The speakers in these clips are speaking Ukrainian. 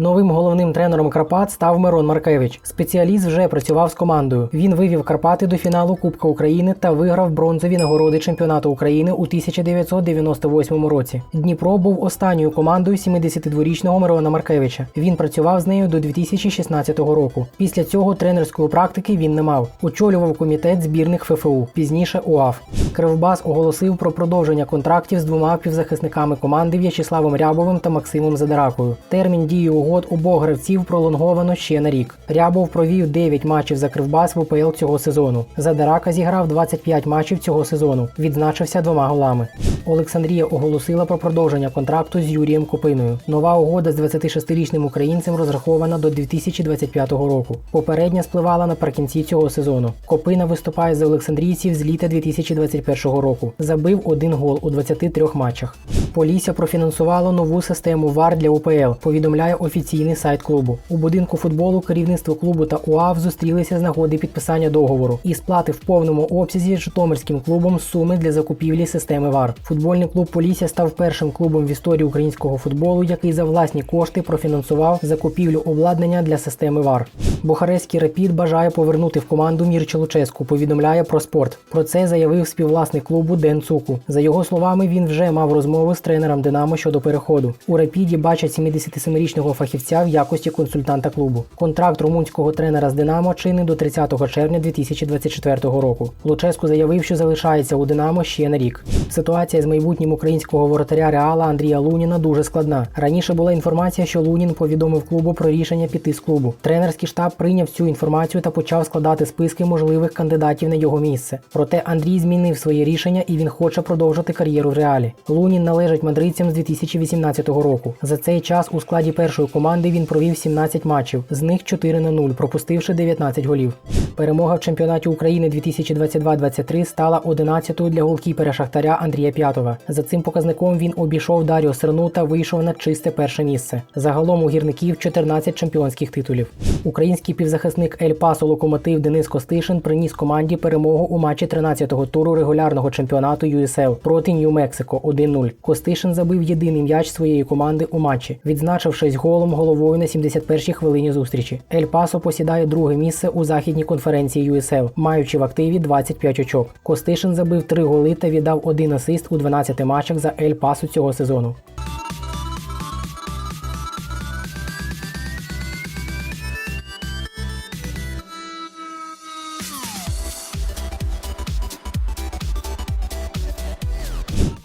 Новим головним тренером Карпат став Мирон Маркевич. Спеціаліст вже працював з командою. Він вивів Карпати до фіналу Кубка України та виграв бронзові нагороди чемпіонату України у 1998 році. Дніпро був останньою командою 72-річного Мирона Маркевича. Він працював з нею до 2016 року. Після цього тренерської практики він не мав. Очолював комітет збірних ФФУ, пізніше УАФ. Кривбас оголосив про продовження контрактів з двома півзахисниками команди В'ячеславом Рябовим та Максимом Задаракою. Термін дії угод обох гравців пролонговано ще на рік. Рябов провів 9 матчів за Кривбас в УПЛ цього сезону. Задарака зіграв 25 матчів цього сезону. Відзначився двома голами. Олександрія оголосила про продовження контракту з Юрієм Копиною. Нова угода з 26-річним українцем розрахована до 2025 року. Попередня спливала наприкінці цього сезону. Копина виступає за олександрійців з літа 2021 року. Забив один гол у 23 матчах. Полісся профінансувало нову систему ВАР для УПЛ. Повідомляє офіційний сайт клубу. У будинку футболу керівництво клубу та УАВ зустрілися з нагоди підписання договору і сплати в повному обсязі з Житомирським клубом суми для закупівлі системи ВАР. Футбольний клуб Полісся став першим клубом в історії українського футболу, який за власні кошти профінансував закупівлю обладнання для системи ВАР. Бухарестський рапід бажає повернути в команду Мірча Луческу. Повідомляє про спорт. Про це заявив співвласник клубу Ден Цуку. За його словами, він вже мав розмови з тренером Динамо щодо переходу. У рапіді бачать 77-річного фахівця в якості консультанта клубу. Контракт румунського тренера з Динамо чинний до 30 червня 2024 року. Луческу заявив, що залишається у Динамо ще на рік. Ситуація з майбутнім українського воротаря Реала Андрія Луніна дуже складна. Раніше була інформація, що Лунін повідомив клубу про рішення піти з клубу. Тренерський штаб прийняв цю інформацію та почав складати списки можливих кандидатів на його місце. Проте Андрій змінив своє рішення і він хоче продовжити кар'єру в реалі. Лунін належить мадридцям з 2018 року. За цей час у складі першої команди він провів 17 матчів, з них 4 на 0, пропустивши 19 голів. Перемога в чемпіонаті України 2022-23 стала 11-ю для голкіпера Шахтаря Андрія П'ятова. За цим показником він обійшов Даріо Серну та вийшов на чисте перше місце. Загалом у гірників 14 чемпіонських титулів. Український півзахисник Ель Пасо Локомотив Денис Костишин приніс команді перемогу у матчі 13-го туру регулярного чемпіонату USL проти Нью-Мексико 1-0. Костишин забив єдиний м'яч своєї команди у матчі, відзначившись голом головою на 71-й хвилині зустрічі. Ель Пасо посідає друге місце у західній конференції USL, маючи в активі 25 очок. Костишин забив 3 голи та віддав один асист у 12 матчах за Ель Пасо цього сезону.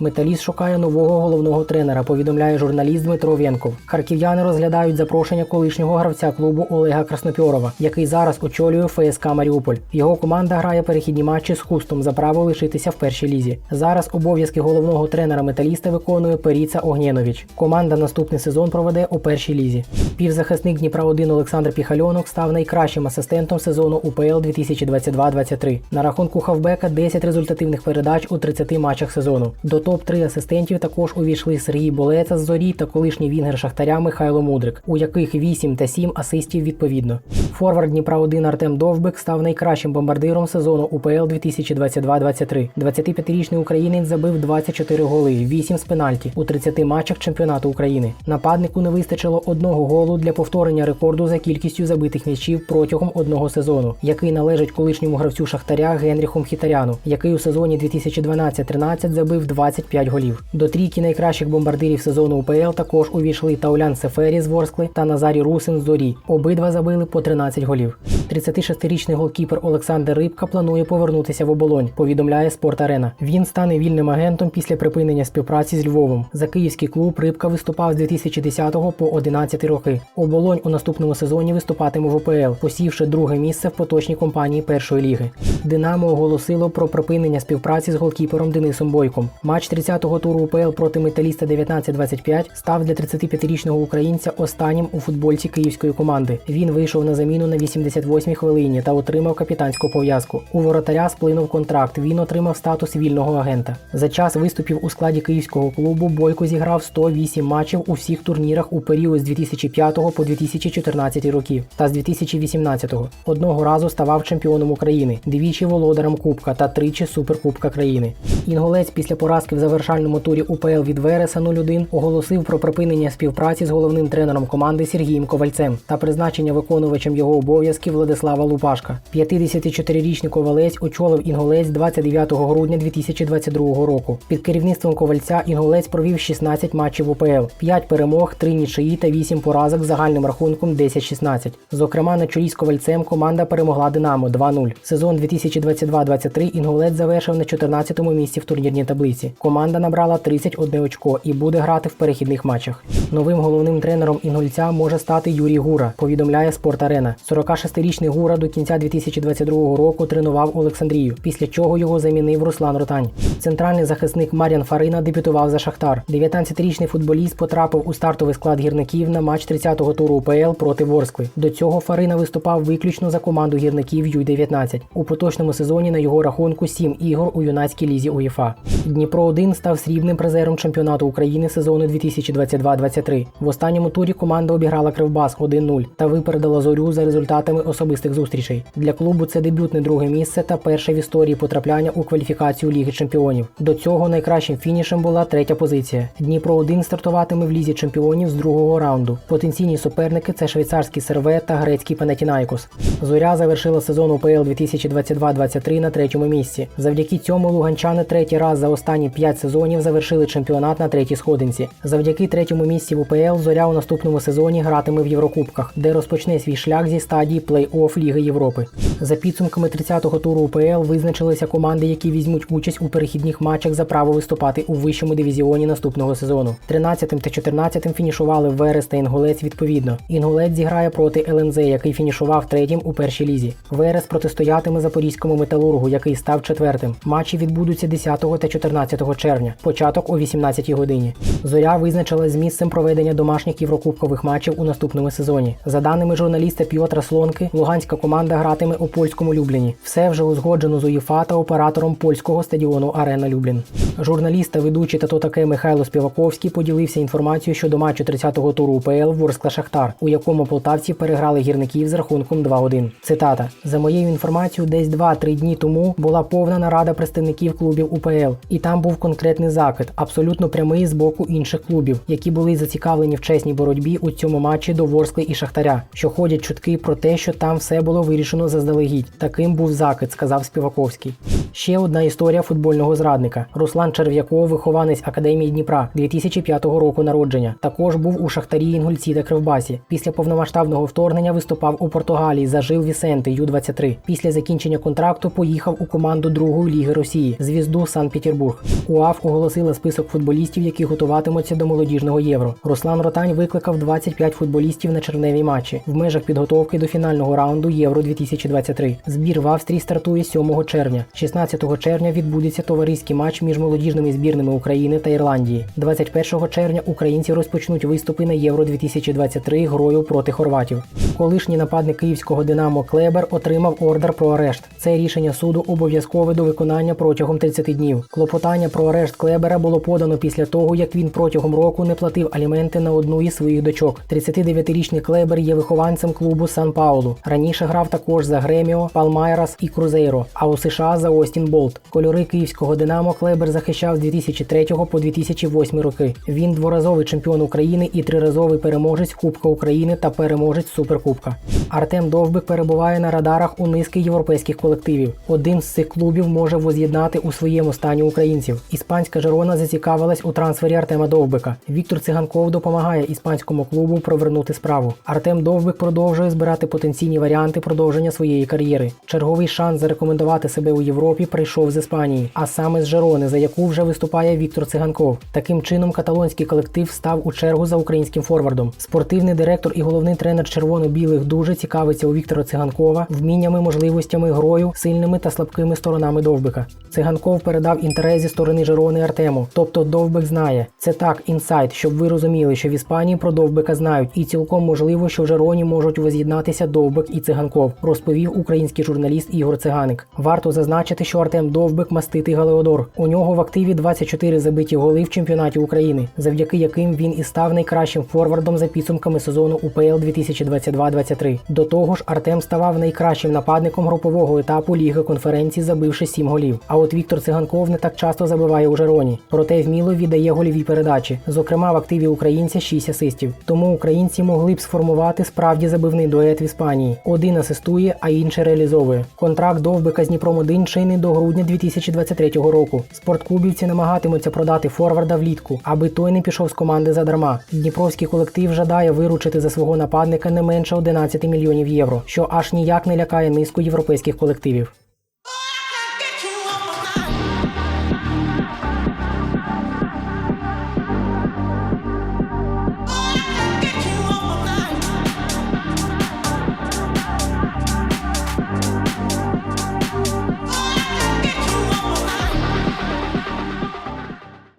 Металіст шукає нового головного тренера, повідомляє журналіст Дмитро Вєнков. Харків'яни розглядають запрошення колишнього гравця клубу Олега Краснопьорова, який зараз очолює ФСК Маріуполь. Його команда грає перехідні матчі з хустом за право лишитися в першій лізі. Зараз обов'язки головного тренера металіста виконує Періца Огнєнович. Команда наступний сезон проведе у першій лізі. Півзахисник Дніпра 1 Олександр Піхальонок став найкращим асистентом сезону УПЛ 2022-23. На рахунку хавбека 10 результативних передач у 30 матчах сезону. До топ-3 асистентів також увійшли Сергій Болеца з зорі та колишній вінгер Шахтаря Михайло Мудрик, у яких 8 та 7 асистів відповідно. Форвард Дніпра 1 Артем Довбик став найкращим бомбардиром сезону УПЛ 2022-23. 25-річний українець забив 24 голи, 8 з пенальті у 30 матчах чемпіонату України. Нападнику не вистачило одного голу для повторення рекорду за кількістю забитих м'ячів протягом одного сезону, який належить колишньому гравцю Шахтаря Генріху Мхітаряну, який у сезоні 2012-13 забив 25 голів. До трійки найкращих бомбардирів сезону УПЛ також увійшли Таулян Сефері з Ворскли та Назарій Русин з Зорі. Обидва забили по 13 голів. 36-річний голкіпер Олександр Рибка планує повернутися в оболонь. Повідомляє Спорт Арена. Він стане вільним агентом після припинення співпраці з Львовом. За київський клуб Рибка виступав з 2010 по 11 роки. Оболонь у наступному сезоні виступатиме в УПЛ, посівши друге місце в поточній компанії першої ліги. Динамо оголосило про припинення співпраці з голкіпером Денисом Бойком. Матч 30-го туру УПЛ проти металіста 19-25 став для 35-річного українця останнім у футбольці київської команди. Він вийшов на заміну на 88-й хвилині та отримав капітанську пов'язку. У воротаря сплинув контракт. Він отримав статус вільного агента. За час виступів у складі київського клубу Бойко зіграв 108 матчів у всіх турнірах у період з 2005 по 2014 роки та з 2018-го. Одного разу ставав чемпіоном України, двічі володарем Кубка та тричі суперкубка країни. Інголець після поразки в завершальному турі УПЛ від Вереса 0-1 оголосив про припинення співпраці з головним тренером команди Сергієм Ковальцем та призначення виконувачем його обов'язків Владислава Лупашка. 54-річний ковалець очолив інгулець 29 грудня 2022 року. Під керівництвом ковальця інгулець провів 16 матчів УПЛ, 5 перемог, 3 нічиї та 8 поразок з загальним рахунком 10-16. Зокрема, на чолі з ковальцем команда перемогла Динамо 2-0. Сезон 2022-23 інгулець завершив на 14-му місці в турнірній таблиці. Команда набрала 31 очко і буде грати в перехідних матчах. Новим головним тренером інгульця може стати Юрій Гура, повідомляє Спорт Арена. 46-річний Гура до кінця 2022 року тренував Олександрію, після чого його замінив Руслан Ротань. Центральний захисник Мар'ян Фарина дебютував за Шахтар. 19-річний футболіст потрапив у стартовий склад гірників на матч 30-го туру УПЛ проти Ворскли. До цього Фарина виступав виключно за команду гірників Ю-19. У поточному сезоні на його рахунку 7 ігор у юнацькій лізі УЄФА. Дніпро 1 став срібним призером чемпіонату України сезону 2022-23. В останньому турі команда обіграла Кривбас 1-0 та випередила зорю за результатами особистих зустрічей. Для клубу це дебютне друге місце та перше в історії потрапляння у кваліфікацію Ліги Чемпіонів. До цього найкращим фінішем була третя позиція. Дніпро 1 стартуватиме в лізі чемпіонів з другого раунду. Потенційні суперники це швейцарський серве та грецький Панатінайкос. Зоря завершила сезон УПЛ 2022-23 на третьому місці. Завдяки цьому луганчани третій раз за останні п'ять сезонів завершили чемпіонат на третій сходинці. Завдяки третьому місці в УПЛ Зоря у наступному сезоні гратиме в Єврокубках, де розпочне свій шлях зі стадії плей-офф Ліги Європи. За підсумками 30-го туру УПЛ визначилися команди, які візьмуть участь у перехідних матчах за право виступати у вищому дивізіоні наступного сезону. 13 та 14 фінішували Верес та Інгулець відповідно. Інгулець зіграє проти ЛНЗ, який фінішував третім у першій лізі. Верес протистоятиме запорізькому металургу, який став четвертим. Матчі відбудуться 10 та 14 червня. Початок о 18 годині. Зоря визначила з місцем проведення домашніх єврокубкових матчів у наступному сезоні. За даними журналіста Пьотра Слонки, луганська команда гратиме у польському Любліні. Все вже узгоджено з УЄФА та оператором польського стадіону Арена Люблін. Журналіст та ведучий та таке Михайло Співаковський поділився інформацією щодо матчу 30-го туру УПЛ Ворскла Шахтар, у якому полтавці переграли гірників з рахунком 2-1. Цитата: за моєю інформацією, десь 2-3 дні тому була повна нарада представників клубів УПЛ, і там був конкретний закид, абсолютно прямий з боку інших клубів, які були зацікавлені в чесній боротьбі у цьому матчі до Ворскли і Шахтаря. Що ходять чутки про те, що там все було вирішено заздалегідь. Таким був закид, сказав Співаковський. Ще одна історія футбольного зрадника. Руслан Черв'яков, вихованець Академії Дніпра 2005 року народження. Також був у Шахтарі Інгульці та Кривбасі. Після повномасштабного вторгнення виступав у Португалії за Жил Вісенти Ю-23. Після закінчення контракту поїхав у команду другої ліги Росії звізду Санкт-Петербург. УАФ оголосила список футболістів, які готуватимуться до молодіжного євро. Руслан Ротань викликав 25 футболістів на червневі матчі в межах підготовки до фінального раунду Євро 2023. Збір в Австрії стартує 7 червня. 16 червня відбудеться товариський матч між молодіжними збірними України та Ірландії. 21 червня українці розпочнуть виступи на Євро 2023 грою проти хорватів. Колишній нападник київського Динамо Клебер отримав ордер про арешт. Це рішення суду обов'язкове до виконання протягом 30 днів. Клопотання про арешт Клебера було подано після того, як він протягом року не платив аліменти на одну із своїх дочок. 39-річний Клебер є вихованцем клубу Сан Паулу. Раніше грав також за Греміо, Палмайрас і Крузейро, а у США за Остін Болт. Кольори київського Динамо Клебер захищав з 2003 по 2008 роки. Він дворазовий чемпіон України і триразовий переможець Кубка України та переможець Суперкубка. Артем Довбик перебуває на радарах у низки європейських колективів. Один з цих клубів може воз'єднати у своєму стані українців. Іспанська Жерона зацікавилась у трансфері Артема Довбика. Віктор Циганков допомагає іспанському клубу провернути справу. Артем Довбик продовжує збирати потенційні варіанти продовження своєї кар'єри. Черговий шанс зарекомендувати себе у Європі прийшов з Іспанії, а саме з Жерони, за яку вже виступає Віктор Циганков. Таким чином, каталонський колектив став у чергу за українським форвардом. Спортивний директор і головний тренер червоно-білих дуже цікавиться у Віктора Циганкова вміннями, можливостями, грою, сильними та слабкими сторонами Довбика. Циганков передав інтерес зі сторони Жерони Артему. Тобто Довбик знає. Це так, інсайт, щоб ви розуміли, що в Іспанії про Довбика знають, і цілком можливо, що в Жероні можуть воз'єднатися Довбик і Циганков, розповів український журналіст Ігор Циганик. Варто зазначити, що Артем Довбик маститий Галеодор. У нього в активі 24 забиті голи в чемпіонаті України, завдяки яким він і став найкращим форвардом за підсумками сезону УПЛ 2022-23. До того ж, Артем ставав найкращим нападником групового етапу Ліги конференції, забивши 7 голів. А от Віктор Циганков не так часто забиває у Жероні, проте вміло віддає гольові передачі. Зокрема, в активі українця 6 асистів. Тому українці могли б сформувати справді забивний дует в Іспанії. Один асистує, а інший реалізовує. Контракт довбика з Дніпром 1 чинний до грудня 2023 року. Спортклубівці намагатимуться продати форварда влітку, аби той не пішов з команди задарма. Дніпровський колектив жадає виручити за свого нападника не менше 11 мільйонів євро, що аж ніяк не лякає низку європейських колективів.